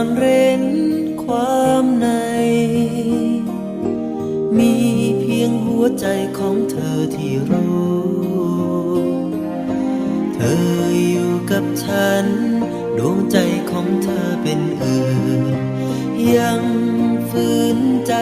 อนเร้นความใน มีเพียงหัวใจของเธอที่รู้ เธออยู่กับฉัน ดวงใจของเธอเป็นอื่น ยังฝืนใจ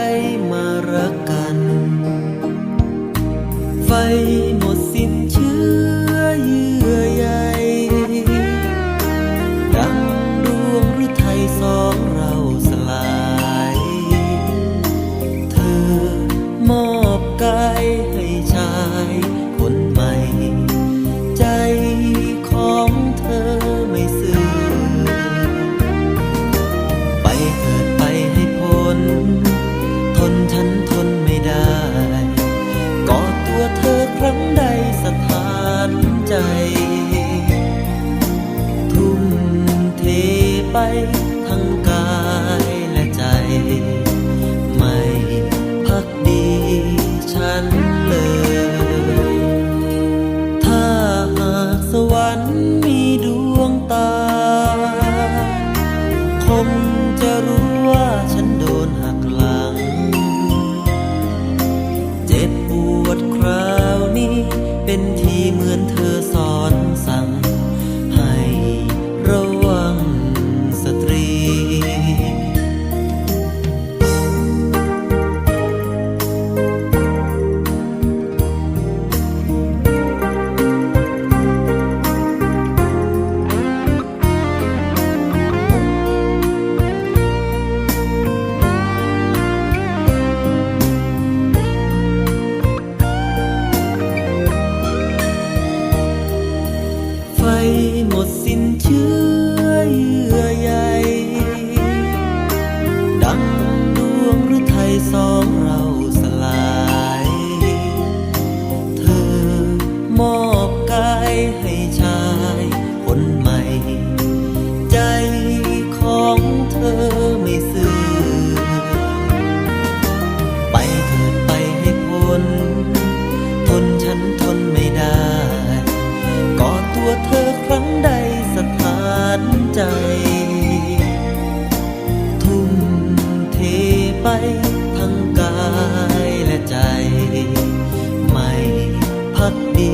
not be